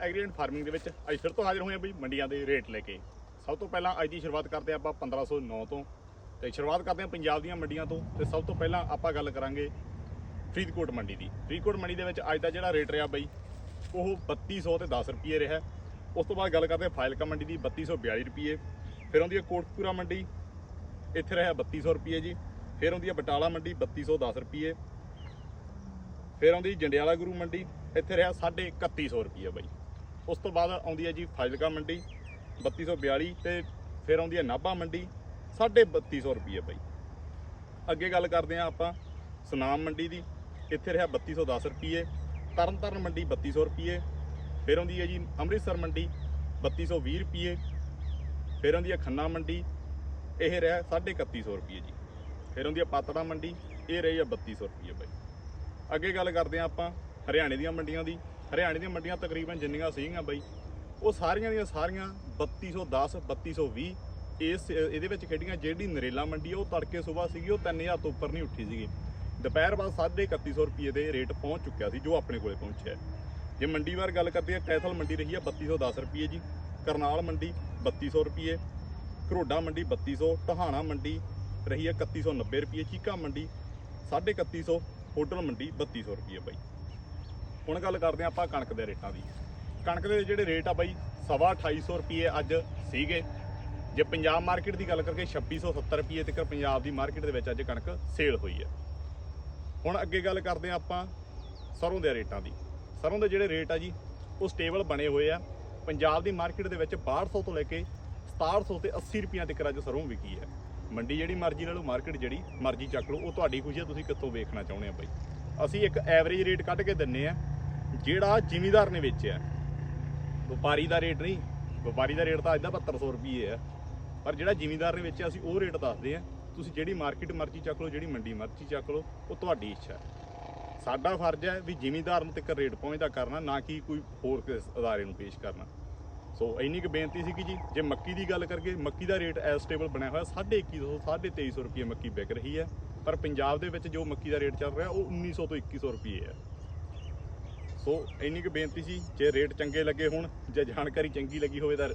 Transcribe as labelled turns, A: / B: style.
A: Agriculture farming ਦੇ ਵਿੱਚ ਅੱਜ ਫਿਰ ਤੋਂ ਹਾਜ਼ਰ ਹੋਏ ਹਾਂ ਬਈ ਮੰਡੀਆਂ ਦੇ ਰੇਟ ਲੈ ਕੇ। ਸਭ ਤੋਂ ਪਹਿਲਾਂ ਅੱਜ ਦੀ ਸ਼ੁਰੂਆਤ ਕਰਦੇ ਹਾਂ ਆਪਾਂ 1509 ਤੋਂ ਤੇ ਸ਼ੁਰੂਆਤ ਕਰਦੇ ਹਾਂ ਪੰਜਾਬ ਦੀਆਂ ਮੰਡੀਆਂ ਤੋਂ ਤੇ ਸਭ ਤੋਂ ਪਹਿਲਾਂ ਆਪਾਂ ਗੱਲ ਕਰਾਂਗੇ ਫਰੀਦਕੋਟ ਮੰਡੀ ਦੀ। ਫਰੀਦਕੋਟ ਮੰਡੀ ਦੇ ਵਿੱਚ ਅੱਜ ਦਾ ਜਿਹੜਾ ਰੇਟ ਰਿਹਾ ਬਈ, ਉਹ 3200 ਤੇ 10 ਰੁਪਏ ਰਿਹਾ। ਉਸ ਤੋਂ ਬਾਅਦ ਗੱਲ ਕਰਦੇ ਹਾਂ ਫਾਜ਼ਿਲਕਾ ਮੰਡੀ ਦੀ 3242 ਰੁਪਏ। ਫਿਰ ਆਉਂਦੀ ਹੈ ਕੋਟਕਪੂਰਾ ਮੰਡੀ, ਇੱਥੇ ਰਿਹਾ 3200 ਰੁਪਏ ਜੀ। ਫਿਰ ਆਉਂਦੀ ਹੈ ਬਟਾਲਾ ਮੰਡੀ 3210 ਰੁਪਏ। ਫਿਰ ਆਉਂਦੀ ਜੰਡਿਆਲਾ ਗੁਰੂ ਮੰਡੀ, ਇੱਥੇ ਰਿਹਾ 3150 ਰੁਪਏ ਬਾਈ। ਉਸ ਤੋਂ ਬਾਅਦ ਆਉਂਦੀ ਹੈ ਜੀ ਫਾਜ਼ਿਲਕਾ ਮੰਡੀ 3242 ਤੇ ਫਿਰ ਆਉਂਦੀ ਹੈ ਨਾਭਾ ਮੰਡੀ 3250 ਰੁਪਏ ਬਾਈ। ਅੱਗੇ ਗੱਲ ਕਰਦੇ ਹਾਂ ਆਪਾਂ ਸੁਨਾਮ ਮੰਡੀ ਦੀ, ਇੱਥੇ ਰਿਹਾ 3210 ਰੁਪਏ ਤਰਨਤਾਰਨ ਮੰਡੀ 3200 ਰੁਪਏ ਫਿਰ ਆਉਂਦੀ ਹੈ ਜੀ ਅੰਮ੍ਰਿਤਸਰ ਮੰਡੀ 3220 ਰੁਪਏ ਫਿਰ ਆਉਂਦੀ ਹੈ ਖੰਨਾ ਮੰਡੀ, ਇਹ ਰਿਹਾ 3150 ਰੁਪਏ ਜੀ। ਫਿਰ ਆਉਂਦੀ ਹੈ ਪਾਤੜਾ ਮੰਡੀ, ਇਹ ਰਹੀ ਹੈ 3200 ਰੁਪਏ ਬਾਈ। ਅੱਗੇ ਗੱਲ ਕਰਦੇ ਹਾਂ ਆਪਾਂ ਹਰਿਆਣੇ ਦੀਆਂ ਮੰਡੀਆਂ ਦੀ ਹਰਿਆਣੇ ਦੀਆਂ ਮੰਡੀਆਂ ਤਕਰੀਬਨ ਜਿੰਨੀਆਂ ਸੀਗੀਆਂ ਬਾਈ, ਉਹ ਸਾਰੀਆਂ ਦੀਆਂ ਸਾਰੀਆਂ 3210 3220 ਇਸ, ਇਹਦੇ ਵਿੱਚ ਖੇਡੀਆਂ ਜਿਹੜੀ ਨਰੇਲਾ ਮੰਡੀ ਆ, ਉਹ ਤੜਕੇ ਸਵੇਰ ਸੀਗੀ, ਉਹ 3000 ਤੋਂ ਉੱਪਰ ਨਹੀਂ ਉੱਠੀ ਸੀਗੀ। ਦੁਪਹਿਰ ਬਾਅਦ 3150 ਰੁਪਏ ਦੇ ਰੇਟ ਪਹੁੰਚ ਚੁੱਕਿਆ ਸੀ, ਜੋ ਆਪਣੇ ਕੋਲੇ ਪਹੁੰਚਿਆ। ਜੇ ਮੰਡੀ ਵਾਰ ਗੱਲ ਕਰਦੇ ਆ, ਕੈਥਲ ਮੰਡੀ ਰਹੀ ਆ 3210 ਰੁਪਏ ਜੀ। ਕਰਨਾਲ ਮੰਡੀ 3200 ਰੁਪਏ। ਘਰੋਡਾ ਮੰਡੀ 3200 ਟਹਾਣਾ ਮੰਡੀ ਰਹੀ ਆ 3190 ਰੁਪਏ। ਚੀਕਾ ਮੰਡੀ 3150 ਹੋਟਲ ਮੰਡੀ 3200 ਰੁਪਏ ਬਾਈ। ਹੁਣ ਗੱਲ ਕਰਦੇ ਆ ਆਪਾਂ ਕਣਕ ਦੇ ਰੇਟਾਂ ਦੀ। ਕਣਕ ਦੇ ਜਿਹੜੇ ਰੇਟ ਆ ਬਾਈ, ਸਵਾ 2800 ਰੁਪਏ ਅੱਜ ਸੀਗੇ। ਜੇ ਪੰਜਾਬ ਮਾਰਕੀਟ ਦੀ ਗੱਲ ਕਰਕੇ 2670 ਰੁਪਏ ਤੱਕ ਪੰਜਾਬ ਦੀ ਮਾਰਕੀਟ ਦੇ ਵਿੱਚ ਅੱਜ ਕਣਕ ਸੇਲ ਹੋਈ ਹੈ। ਹੁਣ ਅੱਗੇ ਗੱਲ ਕਰਦੇ ਆ ਆਪਾਂ ਸਰੋਂ ਦੇ ਰੇਟਾਂ ਦੀ। ਸਰੋਂ ਦੇ ਜਿਹੜੇ ਰੇਟ ਆ ਜੀ, ਉਹ ਸਟੇਬਲ ਬਣੇ ਹੋਏ ਆ। ਪੰਜਾਬ ਦੀ ਮਾਰਕੀਟ ਦੇ ਵਿੱਚ 6200 ਤੋਂ ਲੈ ਕੇ 6700 ਤੇ 80 ਰੁਪਈਆਂ ਤੱਕ ਅੱਜ ਸਰੋਂ ਵਿਕੀ ਹੈ। ਮੰਡੀ ਜਿਹੜੀ ਮਰਜ਼ੀ ਲੈ ਲਓ, ਮਾਰਕੀਟ ਜਿਹੜੀ ਮਰਜ਼ੀ ਚੱਕ ਲਓ, ਉਹ ਤੁਹਾਡੀ ਖੁਸ਼ੀ ਹੈ ਤੁਸੀਂ ਕਿੱਥੋਂ ਵੇਖਣਾ ਚਾਹੁੰਦੇ ਆ ਬਾਈ? ਅਸੀਂ ਇੱਕ ਐਵਰੇਜ ਰੇਟ ਕੱਢ ਕੇ ਦਿੰਨੇ ਆ। ਜਿਹੜਾ ਜ਼ਿਮੀਦਾਰ ਨੇ ਵੇਚਿਆ। ਵਪਾਰੀ ਦਾ ਰੇਟ ਨਹੀਂ, ਵਪਾਰੀ ਦਾ ਰੇਟ ਤਾਂ ਅੱਜ ਦਾ 7200 ਰੁਪਏ ਹੈ ਪਰ ਜਿਹੜਾ ਜ਼ਿਮੀਦਾਰ ਨੇ ਵੇਚਿਆ, ਅਸੀਂ ਉਹ ਰੇਟ ਦੱਸਦੇ ਆ। ਤੁਸੀਂ ਜਿਹੜੀ ਮਾਰਕੀਟ ਮਰਜ਼ੀ ਚੱਕ ਲਓ, ਜਿਹੜੀ ਮੰਡੀ ਮਰਜ਼ੀ ਚੱਕ ਲਓ, ਉਹ ਤੁਹਾਡੀ ਇੱਛਾ ਹੈ। ਸਾਡਾ ਫਰਜ਼ ਹੈ ਵੀ ਜ਼ਿਮੀਦਾਰ ਨੂੰ ਤੱਕ ਰੇਟ ਪਹੁੰਚਦਾ ਕਰਨਾ, ਨਾ ਕਿ ਕੋਈ ਹੋਰ ਕਿਸ ਅਦਾਰੇ ਨੂੰ ਪੇਸ਼ ਕਰਨਾ। ਸੋ ਇੰਨੀ ਕੁ ਬੇਨਤੀ ਸੀ ਕਿ ਜੀ, ਜੇ ਮੱਕੀ ਦੀ ਗੱਲ ਕਰਕੇ ਮੱਕੀ ਦਾ ਰੇਟ ਐਸ ਸਟੇਬਲ ਬਣਿਆ ਹੋਇਆ 2150 2350 ਰੁਪਏ ਮੱਕੀ ਵਿਕ ਰਹੀ ਹੈ। ਪਰ ਪੰਜਾਬ ਦੇ ਵਿੱਚ ਜੋ ਮੱਕੀ ਦਾ ਰੇਟ ਚੱਲ ਰਿਹਾ, ਉਹ 1900 ਤੋਂ 2100 ਰੁਪਏ ਹੈ ਸੋ ਇੰਨੀ ਕੁ ਬੇਨਤੀ ਸੀ, ਜੇ ਰੇਟ ਚੰਗੇ ਲੱਗੇ ਹੋਣ ਜਾਂ ਜਾਣਕਾਰੀ ਚੰਗੀ ਲੱਗੀ ਹੋਵੇ ਤਾਂ